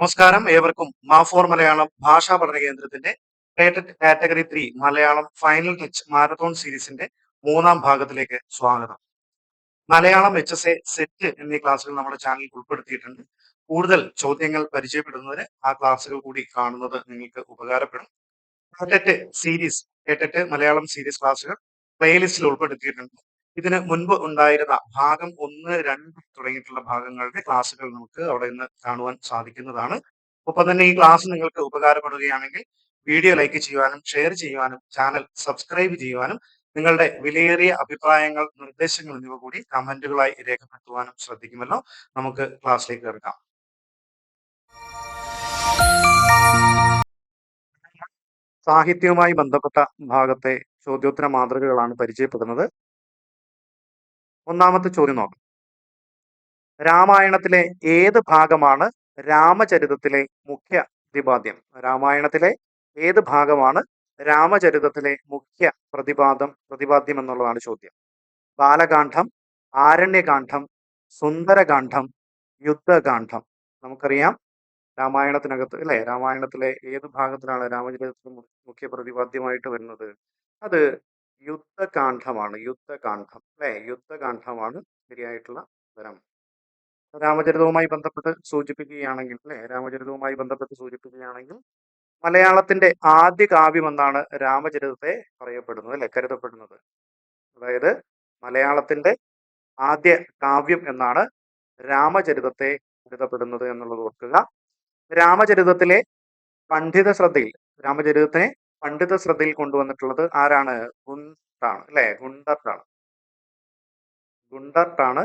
നമസ്കാരം. ഏവർക്കും മാഫോർ മലയാളം ഭാഷാ പഠന കേന്ദ്രത്തിന്റെ rated category three Malayalam final touch marathon സീരീസിന്റെ മൂന്നാം ഭാഗത്തിലേക്ക് സ്വാഗതം. Malayalam H S A set എന്നീ ക്ലാസ്സുകൾ നമ്മുടെ ചാനലിൽ ഉൾപ്പെടുത്തിയിട്ടുണ്ട്. കൂടുതൽ ചോദ്യങ്ങൾ പരിചയപ്പെടുന്നതിന് ആ ക്ലാസ്സുകൾ കൂടി കാണുന്നത് നിങ്ങൾക്ക് ഉപകാരപ്പെടും. കേട്ടറ്റ് സീരീസ് കേട്ടറ്റ് മലയാളം സീരീസ് ക്ലാസ്സുകൾ പ്ലേലിസ്റ്റിൽ ഉൾപ്പെടുത്തിയിട്ടുണ്ട്. ഇതിന് മുൻപ് ഉണ്ടായിരുന്ന ഭാഗം ഒന്ന് രണ്ട് തുടങ്ങിയിട്ടുള്ള ഭാഗങ്ങളുടെ ക്ലാസ്സുകൾ നമുക്ക് അവിടെ നിന്ന് കാണുവാൻ സാധിക്കുന്നതാണ്. ഒപ്പം തന്നെ ഈ ക്ലാസ് നിങ്ങൾക്ക് ഉപകാരപ്പെടുകയാണെങ്കിൽ വീഡിയോ ലൈക്ക് ചെയ്യുവാനും ഷെയർ ചെയ്യുവാനും ചാനൽ സബ്സ്ക്രൈബ് ചെയ്യുവാനും നിങ്ങളുടെ വിലയേറിയ അഭിപ്രായങ്ങൾ നിർദ്ദേശങ്ങൾ എന്നിവ കൂടി കമന്റുകളായി രേഖപ്പെടുത്തുവാനും ശ്രദ്ധിക്കുമല്ലോ. നമുക്ക് ക്ലാസ്സിലേക്ക് കിടക്കാം. സാഹിത്യവുമായി ബന്ധപ്പെട്ട ഭാഗത്തെ ചോദ്യോത്തര മാതൃകകളാണ് പരിചയപ്പെടുന്നത്. ഒന്നാമത്തെ ചോദ്യം നോക്കാം. രാമായണത്തിലെ ഏത് ഭാഗമാണ് രാമചരിതത്തിലെ മുഖ്യ പ്രതിപാദ്യം? രാമായണത്തിലെ ഏത് ഭാഗമാണ് രാമചരിതത്തിലെ മുഖ്യ പ്രതിപാദം പ്രതിപാദ്യം എന്നുള്ളതാണ് ചോദ്യം. ബാലകാന്ഡം ആരണ്യകാന്ഡം സുന്ദരകാന്ഡം യുദ്ധകാന്ഡം. നമുക്കറിയാം രാമായണത്തിനകത്ത് അല്ലെ? രാമായണത്തിലെ ഏത് ഭാഗത്തിലാണ് രാമചരിതത്തിൽ മുഖ്യ പ്രതിപാദ്യമായിട്ട് വരുന്നത്? അത് യുദ്ധകാന്ഡമാണ് യുദ്ധകാന്ഡം അല്ലെ? യുദ്ധകാന്ഡമാണ് ശരിയായിട്ടുള്ള ഉത്തരം രാമചരിതവുമായി ബന്ധപ്പെട്ട് സൂചിപ്പിക്കുകയാണെങ്കിൽ അല്ലെ? രാമചരിതവുമായി ബന്ധപ്പെട്ട് സൂചിപ്പിക്കുകയാണെങ്കിൽ മലയാളത്തിന്റെ ആദ്യ കാവ്യം എന്നാണ് രാമചരിതത്തെ പറയപ്പെടുന്നത് അല്ലെ? കരുതപ്പെടുന്നത്. അതായത് മലയാളത്തിന്റെ ആദ്യ കാവ്യം എന്നാണ് രാമചരിതത്തെ കരുതപ്പെടുന്നത് എന്നുള്ളത് ഓർക്കുക. രാമചരിതത്തിലെ പണ്ഡിത ശ്രദ്ധയിൽ രാമചരിതത്തിനെ പണ്ഡിത ശ്രദ്ധയിൽ കൊണ്ടുവന്നിട്ടുള്ളത് ആരാണ്? ഗുണ്ടാണ് അല്ലെ? ഗുണ്ടർട്ടാണ്. ഗുണ്ടർട്ടാണ്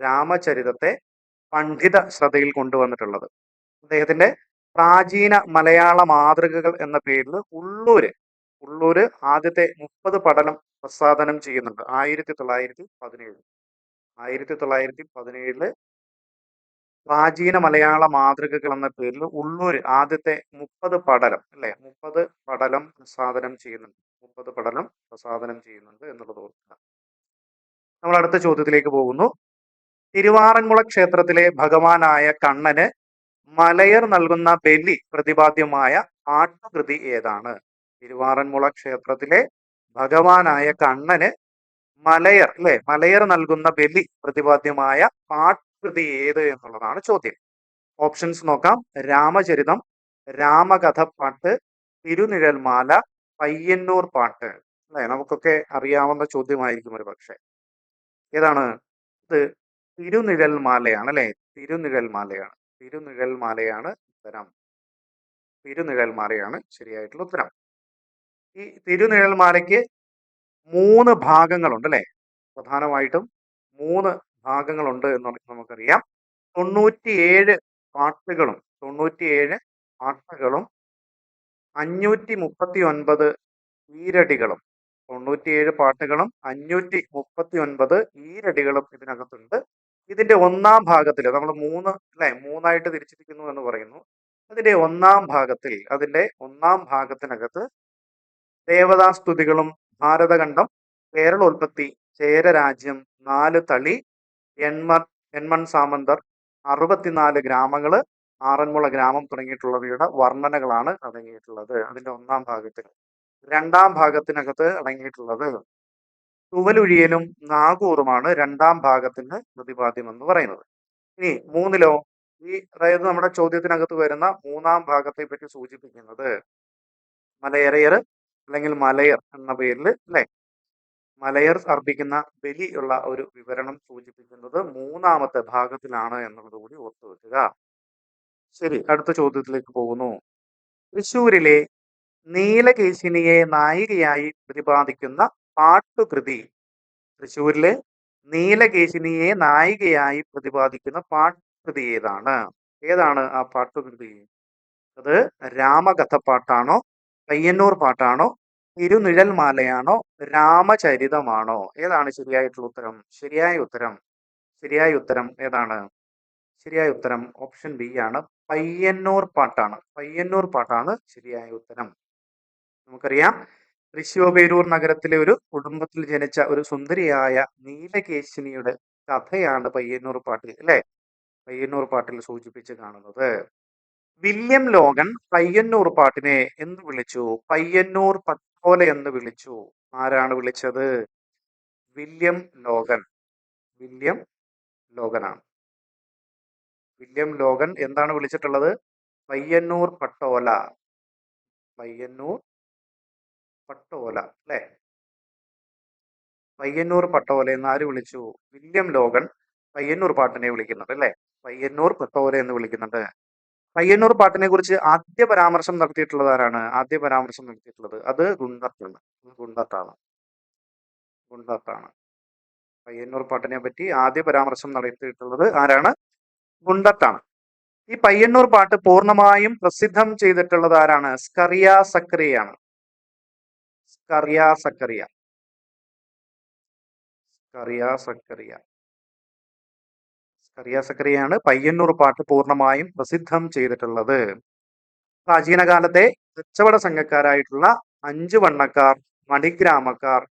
രാമചരിതത്തെ പണ്ഡിത ശ്രദ്ധയിൽ കൊണ്ടുവന്നിട്ടുള്ളത്. അദ്ദേഹത്തിന്റെ പ്രാചീന മലയാള മാതൃകകൾ എന്ന പേരിൽ ഉള്ളൂര് ഉള്ളൂര് ആദ്യത്തെ മുപ്പത് പഠനം പ്രസാദനം ചെയ്യുന്നുണ്ട്. ആയിരത്തി തൊള്ളായിരത്തി പതിനേഴ്. ആയിരത്തി തൊള്ളായിരത്തി പതിനേഴിൽ പ്രാചീന മലയാള മാതൃകകൾ എന്ന പേരിൽ ഉള്ളൂർ ആദ്യത്തെ മുപ്പത് പടലം അല്ലെ? മുപ്പത് പടലം പ്രസാദനം ചെയ്യുന്നുണ്ട്. മുപ്പത് പടലം പ്രസാദനം ചെയ്യുന്നുണ്ട് എന്നുള്ളത് ഓർക്കുക. നമ്മൾ അടുത്ത ചോദ്യത്തിലേക്ക് പോകുന്നു. തിരുവാറന്മുള ക്ഷേത്രത്തിലെ ഭഗവാനായ കണ്ണന് മലയർ നൽകുന്ന ബലി പ്രതിപാദ്യമായ ആട്ടുകൃതി ഏതാണ്? തിരുവാറന്മുള ക്ഷേത്രത്തിലെ ഭഗവാനായ കണ്ണന് മലയർ അല്ലെ? മലയർ നൽകുന്ന ബലി പ്രതിപാദ്യമായ പാട്ടുകൃതി ഏത് എന്നുള്ളതാണ് ചോദ്യം. ഓപ്ഷൻസ് നോക്കാം. രാമചരിതം രാമകഥ പാട്ട് തിരുനിഴൽമാല പയ്യന്നൂർ പാട്ട്. അല്ലെ? നമുക്കൊക്കെ അറിയാവുന്ന ചോദ്യമായിരിക്കും ഒരു പക്ഷേ. ഏതാണ്? ഇത് തിരുനിഴൽമാലയാണ് അല്ലെ? തിരുനിഴൽമാലയാണ്. തിരുനിഴൽമാലയാണ് ഉത്തരം. തിരുനിഴൽമാലയാണ് ശരിയായിട്ടുള്ള ഉത്തരം. ഈ തിരുനിഴൽമാലയ്ക്ക് മൂന്ന് ഭാഗങ്ങളുണ്ട് അല്ലെ? പ്രധാനമായിട്ടും മൂന്ന് ഭാഗങ്ങളുണ്ട് എന്ന് നമുക്കറിയാം. തൊണ്ണൂറ്റിയേഴ് പാട്ടുകളും തൊണ്ണൂറ്റിയേഴ് പാട്ടുകളും അഞ്ഞൂറ്റി മുപ്പത്തി ഒൻപത് ഈരടികളും തൊണ്ണൂറ്റിയേഴ് പാട്ടുകളും അഞ്ഞൂറ്റി മുപ്പത്തി ഒൻപത് ഈരടികളും ഇതിനകത്തുണ്ട്. ഇതിന്റെ ഒന്നാം ഭാഗത്തിൽ നമ്മൾ മൂന്ന് അല്ലെ മൂന്നായിട്ട് തിരിച്ചിരിക്കുന്നു എന്ന് പറയുന്നു. അതിന്റെ ഒന്നാം ഭാഗത്തിൽ അതിന്റെ ഒന്നാം ഭാഗത്തിനകത്ത് ദേവതാസ്തുതികളും ഭാരതഖണ്ഡം കേരളോൽപ്പത്തി ചേരരാജ്യം നാല് തളി എൺമർ എൺമൺ സാമന്തർ അറുപത്തിനാല് ഗ്രാമങ്ങൾ ആറന്മുള ഗ്രാമം തുടങ്ങിയിട്ടുള്ളവയുടെ വർണനകളാണ് അടങ്ങിയിട്ടുള്ളത്. അതിന്റെ ഒന്നാം ഭാഗത്തിൽ. രണ്ടാം ഭാഗത്തിനകത്ത് അടങ്ങിയിട്ടുള്ളത് തുവലുഴിയനും നാഗൂറുമാണ് രണ്ടാം ഭാഗത്തിന്റെ പ്രതിപാദ്യം എന്ന് പറയുന്നത്. ഇനി മൂന്നിലോ ഈ അതായത് നമ്മുടെ ചോദ്യത്തിനകത്ത് വരുന്ന മൂന്നാം ഭാഗത്തെ പറ്റി സൂചിപ്പിക്കുന്നത് മലയരയർ അല്ലെങ്കിൽ മലയർ എന്ന പേരിൽ അല്ലെ? മലയർ അർപ്പിക്കുന്ന ബലി ഉള്ള ഒരു വിവരണം സൂചിപ്പിക്കുന്നത് മൂന്നാമത്തെ ഭാഗത്തിലാണ് എന്നുള്ളത് കൂടി ഓർത്തു വെക്കുക. ശരി അടുത്ത ചോദ്യത്തിലേക്ക് പോകുന്നു. തൃശൂരിലെ നീലകേശിനിയെ നായികയായി പ്രതിപാദിക്കുന്ന പാട്ടുകൃതി. തൃശൂരിലെ നീലകേശിനിയെ നായികയായി പ്രതിപാദിക്കുന്ന പാട്ടുകൃതി ഏതാണ്? ഏതാണ് ആ പാട്ടുകൃതി? അത് രാമകഥ പാട്ടാണോ പയ്യന്നൂർ പാട്ടാണോ തിരുനിഴൽ മാലയാണോ രാമചരിതമാണോ? ഏതാണ് ശരിയായിട്ടുള്ള ഉത്തരം? ശരിയായ ഉത്തരം. ശരിയായ ഉത്തരം ഏതാണ്? ശരിയായ ഉത്തരം ഓപ്ഷൻ ബി ആണ്. പയ്യന്നൂർ പാട്ടാണ്. പയ്യന്നൂർ പാട്ടാണ് ശരിയായ ഉത്തരം. നമുക്കറിയാം. തൃശ്ശൂപേരൂർ നഗരത്തിലെ ഒരു കുടുംബത്തിൽ ജനിച്ച ഒരു സുന്ദരിയായ നീലകേശിനിയുടെ കഥയാണ് പയ്യന്നൂർ പാട്ടിൽ അല്ലെ? പയ്യന്നൂർ പാട്ടിൽ സൂചിപ്പിച്ച് കാണുന്നത്. വില്യം ലോഗൻ പയ്യന്നൂർ പാട്ടിനെ എന്ന് വിളിച്ചു? പയ്യന്നൂർ പട്ടോല എന്ന് വിളിച്ചു. ആരാണ് വിളിച്ചത്? William Logan. വില്യം ലോഗനാണ്. വില്യം ലോഗൻ എന്താണ് വിളിച്ചിട്ടുള്ളത്? പയ്യന്നൂർ പട്ടോല. പയ്യന്നൂർ പട്ടോല അല്ലെ? പയ്യന്നൂർ പട്ടോല എന്ന് ആര് വിളിച്ചു? വില്യം ലോഗൻ പയ്യന്നൂർ പാട്ടിനെ വിളിക്കുന്നുണ്ട് അല്ലെ? പയ്യന്നൂർ പട്ടോല എന്ന് വിളിക്കുന്നുണ്ട്. പയ്യന്നൂർ പാട്ടിനെ കുറിച്ച് ആദ്യ പരാമർശം നടത്തിയിട്ടുള്ളത് ആരാണ് ആദ്യ പരാമർശം നടത്തിയിട്ടുള്ളത്? അത് ഗുണ്ടത്താണ്. ഗുണ്ടത്താണ്. ഗുണ്ടത്താണ്. പയ്യന്നൂർ പാട്ടിനെ പറ്റി ആദ്യ പരാമർശം നടത്തിയിട്ടുള്ളത് ആരാണ്? ഗുണ്ടത്താണ്. ഈ പയ്യന്നൂർ പാട്ട് പൂർണമായും പ്രസിദ്ധം ചെയ്തിട്ടുള്ളത് ആരാണ്? സ്കറിയ സക്രിയാണ് സ്കറിയ സക്രിയ. സ്കറിയ സക്കറിയ സക്കറിയാണ് പയ്യന്നൂർ പാട്ട് പൂർണമായും പ്രസിദ്ധം ചെയ്തിട്ടുള്ളത്. പ്രാചീന കാലത്തെ കച്ചവട സംഘക്കാരായിട്ടുള്ള അഞ്ചു വണ്ണക്കാർ മണിഗ്രാമക്കാർ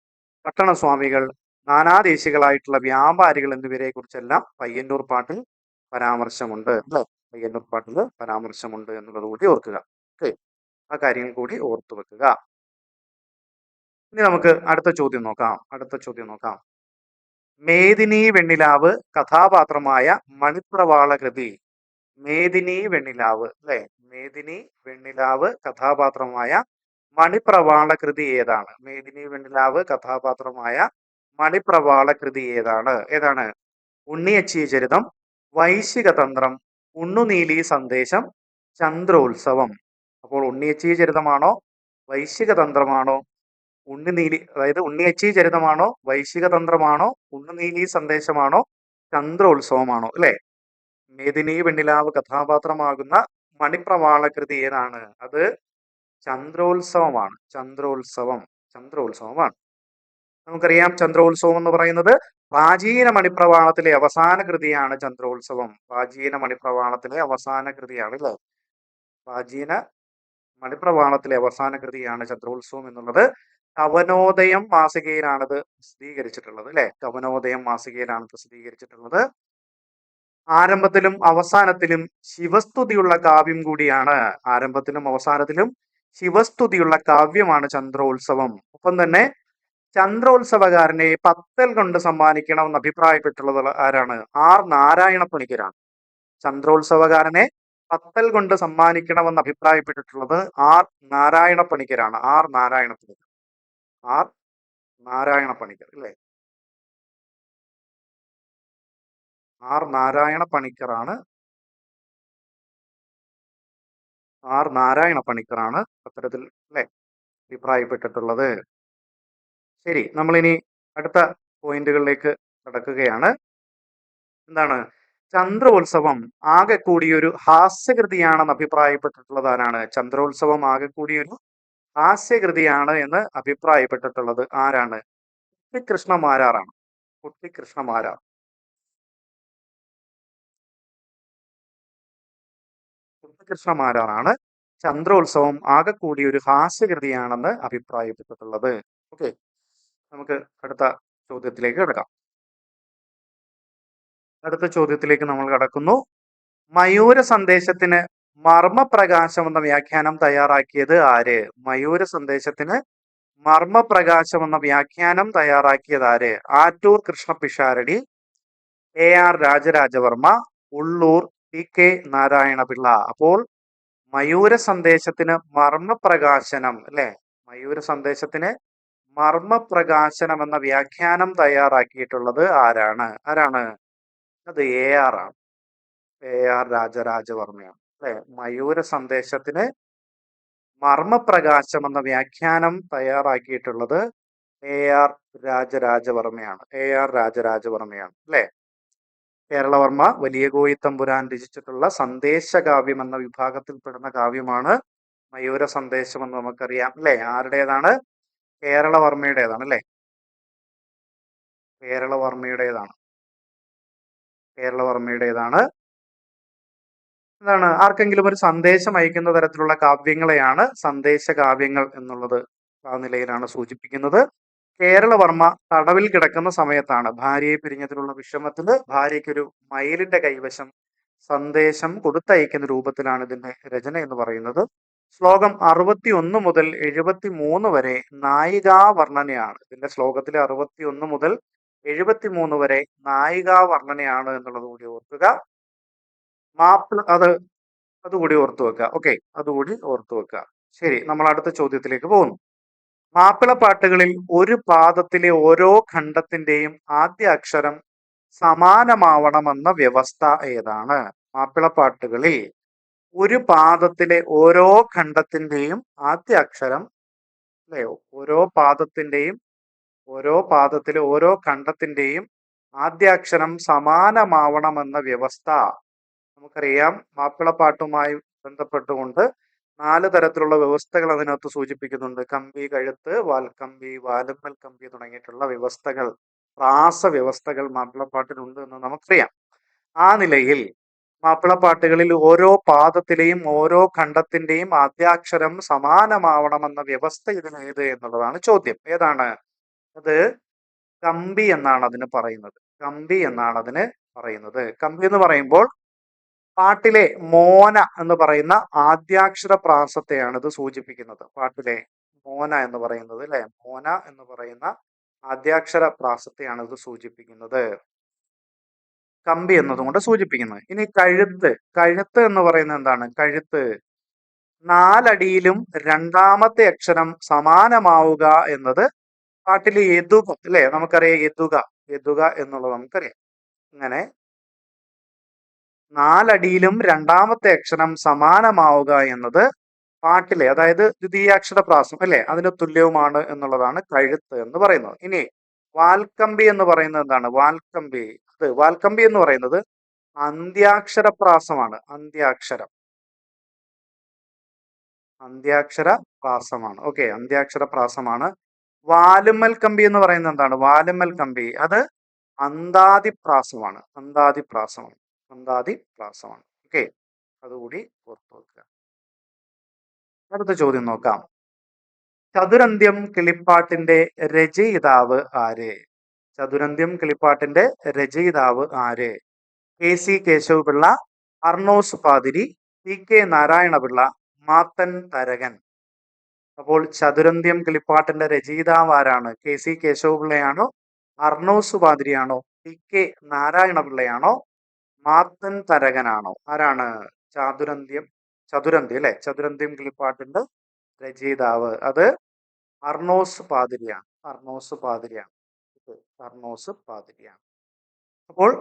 പട്ടണസ്വാമികൾ നാനാദേശികളായിട്ടുള്ള വ്യാപാരികൾ എന്നിവരെ കുറിച്ചെല്ലാം പയ്യന്നൂർ പാട്ടിൽ പരാമർശമുണ്ട്. പയ്യന്നൂർ പാട്ടിൽ പരാമർശമുണ്ട് എന്നുള്ളത് കൂടി ഓർക്കുക. ഓക്കെ. ആ കാര്യങ്ങൾ കൂടി ഓർത്തു വെക്കുക. ഇനി നമുക്ക് അടുത്ത ചോദ്യം നോക്കാം. അടുത്ത ചോദ്യം നോക്കാം. മേദിനി വെണ്ണിലാവ് കഥാപാത്രമായ മണിപ്രവാള കൃതി മേദിനി വെണ്ണിലാവ് അല്ലെ? മേദിനി വെണ്ണിലാവ് കഥാപാത്രമായ മണിപ്രവാള കൃതി ഏതാണ്? മേദിനി വെണ്ണിലാവ് കഥാപാത്രമായ മണിപ്രവാള കൃതി ഏതാണ്? ഏതാണ്? ഉണ്ണിയച്ചി ചരിതം വൈശിക തന്ത്രം ഉണ്ണുനീലി സന്ദേശം ചന്ദ്രോത്സവം. അപ്പോൾ ഉണ്ണിയച്ചി ചരിതമാണോ? വൈശിക തന്ത്രമാണോ? ഉണ്ണുനീലി അതായത് ഉണ്ണിയച്ചി ചരിതമാണോ വൈശിക തന്ത്രമാണോ ഉണ്ണുനീലി സന്ദേശമാണോ ചന്ദ്രോത്സവമാണോ അല്ലെ? മേദിനി വെണ്ണിലാവ് കഥാപാത്രമാകുന്ന മണിപ്രവാളകൃതി ഏതാണ്? അത് ചന്ദ്രോത്സവമാണ്. ചന്ദ്രോത്സവം ചന്ദ്രോത്സവമാണ്. നമുക്കറിയാം ചന്ദ്രോത്സവം എന്ന് പറയുന്നത് പ്രാചീന മണിപ്രവാളത്തിലെ അവസാന കൃതിയാണ് ചന്ദ്രോത്സവം. പ്രാചീന മണിപ്രവാളത്തിലെ അവസാന കൃതിയാണ് അല്ലേ? പ്രാചീന മണിപ്രവാളത്തിലെ അവസാന കൃതിയാണ് ചന്ദ്രോത്സവം എന്നുള്ളത്. കവനോദയം മാസികയിലാണത് പ്രസിദ്ധീകരിച്ചിട്ടുള്ളത് അല്ലെ? കവനോദയം മാസികയിലാണ് പ്രസിദ്ധീകരിച്ചിട്ടുള്ളത്. ആരംഭത്തിലും അവസാനത്തിലും ശിവസ്തുതിയുള്ള കാവ്യം കൂടിയാണ്. ആരംഭത്തിലും അവസാനത്തിലും ശിവസ്തുതിയുള്ള കാവ്യമാണ് ചന്ദ്രോത്സവം. ഒപ്പം തന്നെ ചന്ദ്രോത്സവകാരനെ പത്തൽ കൊണ്ട് സമ്മാനിക്കണമെന്ന് അഭിപ്രായപ്പെട്ടുള്ളത് ആരാണ്? ആർ നാരായണ പണിക്കരാണ് ചന്ദ്രോത്സവകാരനെ പത്തൽ കൊണ്ട് സമ്മാനിക്കണമെന്ന് അഭിപ്രായപ്പെട്ടിട്ടുള്ളത് ആർ നാരായണ പണിക്കരാണ് ആർ നാരായണ പണിക്കർ ആർ നാരായണ പണിക്കർ അല്ലേ? ആർ നാരായണ പണിക്കറാണ് ആർ നാരായണ പണിക്കറാണ് അത്തരത്തിൽ അല്ലെ? അഭിപ്രായപ്പെട്ടിട്ടുള്ളത്. ശരി നമ്മളിനി അടുത്ത പോയിന്റുകളിലേക്ക് കടക്കുകയാണ്. എന്താണ്? ചന്ദ്രോത്സവം ആകെ കൂടിയൊരു ഹാസ്യകൃതിയാണെന്ന് അഭിപ്രായപ്പെട്ടിട്ടുള്ളത് ആരാണ്? ചന്ദ്രോത്സവം ആകെ കൂടിയൊരു ഹാസ്യകൃതിയാണ് എന്ന് അഭിപ്രായപ്പെട്ടിട്ടുള്ളത്. ആരാണ്? കുട്ടിക്കൃഷ്ണമാരാറാണ് കുട്ടിക്കൃഷ്ണമാരാർ കുട്ടിക്കൃഷ്ണമാരാറാണ് ചന്ദ്രോത്സവം ആകെ കൂടി ഒരു ഹാസ്യകൃതിയാണെന്ന് അഭിപ്രായപ്പെട്ടിട്ടുള്ളത്. ഓക്കെ. നമുക്ക് അടുത്ത ചോദ്യത്തിലേക്ക് കിടക്കാം. അടുത്ത ചോദ്യത്തിലേക്ക് നമ്മൾ കടക്കുന്നു. മയൂര സന്ദേശത്തിന് മർമ്മപ്രകാശം എന്ന വ്യാഖ്യാനം തയ്യാറാക്കിയത് ആര്? മയൂര സന്ദേശത്തിന് മർമ്മപ്രകാശം എന്ന വ്യാഖ്യാനം തയ്യാറാക്കിയത് ആര്? Attoor Krishna Pisharody A R Rajaraja Varma Ulloor T K Narayana Pillai. അപ്പോൾ മയൂര സന്ദേശത്തിന് മർമ്മപ്രകാശനം അല്ലെ? മയൂര സന്ദേശത്തിന് മർമ്മപ്രകാശനം എന്ന വ്യാഖ്യാനം തയ്യാറാക്കിയിട്ടുള്ളത് ആരാണ്? ആരാണ്? അത് എ ആർ ആണ്. എ ആർ രാജരാജവർമ്മയാണ്. മയൂര സന്ദേശത്തിന് മർമ്മപ്രകാശം എന്ന വ്യാഖ്യാനം തയ്യാറാക്കിയിട്ടുള്ളത് എ ആർ രാജരാജവർമ്മയാണ്. എ ആർ രാജരാജവർമ്മയാണ് അല്ലെ? കേരളവർമ്മ വലിയ കോയിത്തമ്പുരാൻ രചിച്ചിട്ടുള്ള സന്ദേശകാവ്യം എന്ന വിഭാഗത്തിൽപ്പെടുന്ന കാവ്യമാണ് മയൂര സന്ദേശം എന്ന് നമുക്കറിയാം അല്ലെ? ആരുടേതാണ്? കേരളവർമ്മയുടേതാണ് അല്ലെ? കേരളവർമ്മയുടേതാണ്. കേരളവർമ്മയുടേതാണ്. എന്താണ്? ആർക്കെങ്കിലും ഒരു സന്ദേശം അയക്കുന്ന തരത്തിലുള്ള കാവ്യങ്ങളെയാണ് സന്ദേശ കാവ്യങ്ങൾ എന്നുള്ളത് ആ നിലയിലാണ് സൂചിപ്പിക്കുന്നത്. കേരളവർമ്മ തടവിൽ കിടക്കുന്ന സമയത്താണ് ഭാര്യയെ പിരിഞ്ഞതിലുള്ള വിഷമത്തിൽ ഭാര്യയ്ക്കൊരു മയിലിന്റെ കൈവശം സന്ദേശം കൊടുത്തയക്കുന്ന രൂപത്തിലാണ് ഇതിന്റെ രചന എന്ന് പറയുന്നത്. ശ്ലോകം അറുപത്തി ഒന്ന് മുതൽ എഴുപത്തി മൂന്ന് വരെ നായികാ വർണനയാണ് ഇതിന്റെ ശ്ലോകത്തിലെ അറുപത്തി ഒന്ന് മുതൽ എഴുപത്തി മൂന്ന് വരെ നായികാ വർണനയാണ് എന്നുള്ളത് കൂടി ഓർക്കുക. മാപ്പിള അത് അതുകൂടി ഓർത്തു വെക്കുക. ഓക്കെ അതുകൂടി ഓർത്തു വെക്കുക. ശരി നമ്മൾ അടുത്ത ചോദ്യത്തിലേക്ക് പോകുന്നു. മാപ്പിള പാട്ടുകളിൽ ഒരു പാദത്തിലെ ഓരോ ഖണ്ഡത്തിന്റെയും ആദ്യ അക്ഷരം സമാനമാവണമെന്ന വ്യവസ്ഥ ഏതാണ്? മാപ്പിള പാട്ടുകളിൽ ഒരു പാദത്തിലെ ഓരോ ഖണ്ഡത്തിന്റെയും ആദ്യ അക്ഷരം അല്ലേ ഓരോ പാദത്തിന്റെയും ഓരോ പാദത്തിലെ ഓരോ ഖണ്ഡത്തിന്റെയും ആദ്യാക്ഷരം സമാനമാവണമെന്ന വ്യവസ്ഥ നമുക്കറിയാം മാപ്പിളപ്പാട്ടുമായി ബന്ധപ്പെട്ടുകൊണ്ട് നാല് തരത്തിലുള്ള വ്യവസ്ഥകൾ അതിനകത്ത് സൂചിപ്പിക്കുന്നുണ്ട്. കമ്പി കഴുത്ത് വാൽക്കമ്പി വാലുമ്മൽ കമ്പി തുടങ്ങിയിട്ടുള്ള വ്യവസ്ഥകൾ പ്രാസ വ്യവസ്ഥകൾ മാപ്പിളപ്പാട്ടിലുണ്ട് എന്ന് നമുക്കറിയാം. ആ നിലയിൽ മാപ്പിളപ്പാട്ടുകളിൽ ഓരോ പാദത്തിലെയും ഓരോ ഖണ്ഡത്തിന്റെയും ആദ്യാക്ഷരം സമാനമാവണമെന്ന വ്യവസ്ഥ ഇതിനേത് എന്നുള്ളതാണ് ചോദ്യം. ഏതാണ്? അത് കമ്പി എന്നാണ് അതിന് പറയുന്നത്. കമ്പി എന്നാണ് അതിന് പറയുന്നത്. കമ്പി എന്ന് പറയുമ്പോൾ പാട്ടിലെ മോന എന്ന് പറയുന്ന ആദ്യാക്ഷര പ്രാസത്തെയാണ് ഇത് സൂചിപ്പിക്കുന്നത്. പാട്ടിലെ മോന എന്ന് പറയുന്നത് അല്ലെ മോന എന്ന് പറയുന്ന ആദ്യാക്ഷര പ്രാസത്തെയാണ് ഇത് സൂചിപ്പിക്കുന്നത്. കമ്പി എന്നതുകൊണ്ട് സൂചിപ്പിക്കുന്നത് ഇനി കഴുത്ത്. കഴുത്ത് എന്ന് പറയുന്നത് എന്താണ്? കഴുത്ത്. നാലടിയിലും രണ്ടാമത്തെ അക്ഷരം സമാനമാവുക എന്നത് പാട്ടിലെ എതുക അല്ലെ നമുക്കറിയാം എതുക. എതുക എന്നുള്ളത് നമുക്കറിയാം. അങ്ങനെ നാലടിയിലും രണ്ടാമത്തെ അക്ഷരം സമാനമാവുക എന്നത് പാട്ടിലെ അതായത് ദ്വിതീയാക്ഷര പ്രാസം അല്ലെ? അതിന് തുല്യവുമാണ് എന്നുള്ളതാണ് കഴുത്ത് എന്ന് പറയുന്നത്. ഇനി വാൽക്കമ്പി എന്ന് പറയുന്നത് എന്താണ്? വാൽക്കമ്പി. അത് വാൽക്കമ്പി എന്ന് പറയുന്നത് അന്ത്യാക്ഷര പ്രാസമാണ് അന്ത്യാക്ഷരം. അന്ത്യാക്ഷര പ്രാസമാണ് ഓക്കെ അന്ത്യാക്ഷര പ്രാസമാണ് വാലുമ്മൽ കമ്പി എന്ന് പറയുന്നത് എന്താണ്? വാലുമ്മൽ കമ്പി അത് അന്താതി പ്രാസമാണ് അന്താതി പ്രാസമാണ് ഓക്കെ. അതുകൂടി ഓർത്തു വെക്കുക. അടുത്ത ചോദ്യം നോക്കാം. ചതുരന്ത്യം കിളിപ്പാട്ടിന്റെ രചയിതാവ് ആര്? ചതുരന്ത്യം കിളിപ്പാട്ടിന്റെ രചയിതാവ് ആര്? K C Kesava Pillai Arnos Pathiri P K Narayana Pillai Mathan Tharakan. അപ്പോൾ ചതുരന്ത്യം കിളിപ്പാട്ടിന്റെ രചയിതാവ് ആരാണ്? കെ സി കേശവപിള്ളയാണോ അർണോസ് പാതിരിയാണോ പി കെ നാരായണപിള്ളയാണോ മാത്തൻ തരകനാണോ? ആരാണ് ചാതുരന്ത്യം? ചതുരന്തി അല്ലെ? ചതുരന്ത്യം കിളിപ്പാട്ടിന്റെ രചയിതാവ് അത് അർണോസ് പാതിരിയാണ്. അർണോസ് പാതിരിയാണ്. അർണോസ് പാതിരിയാണ്. അപ്പോൾ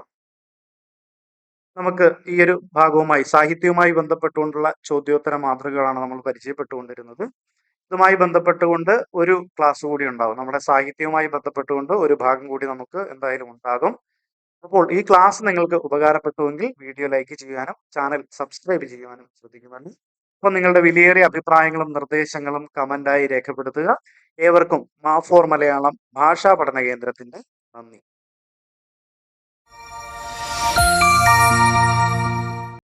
നമുക്ക് ഈ ഒരു ഭാഗവുമായി സാഹിത്യവുമായി ബന്ധപ്പെട്ടുകൊണ്ടുള്ള ചോദ്യോത്തര മാതൃകകളാണ് നമ്മൾ പരിചയപ്പെട്ടുകൊണ്ടിരുന്നത്. ഇതുമായി ബന്ധപ്പെട്ടുകൊണ്ട് ഒരു ക്ലാസ് കൂടി ഉണ്ടാവും. നമ്മുടെ സാഹിത്യവുമായി ബന്ധപ്പെട്ടുകൊണ്ട് ഒരു ഭാഗം കൂടി നമുക്ക് എന്തായാലും ഉണ്ടാകും. അപ്പോൾ ഈ ക്ലാസ് നിങ്ങൾക്ക് ഉപകാരപ്പെട്ടുവെങ്കിൽ വീഡിയോ ലൈക്ക് ചെയ്യാനും ചാനൽ സബ്സ്ക്രൈബ് ചെയ്യുവാനും ശ്രദ്ധിക്കുവാനും. അപ്പോൾ നിങ്ങളുടെ വിലയേറിയ അഭിപ്രായങ്ങളും നിർദ്ദേശങ്ങളും കമന്റായി രേഖപ്പെടുത്തുക. ഏവർക്കും മാഫോർ മലയാളം ഭാഷാ പഠന കേന്ദ്രത്തിന്റെ നന്ദി.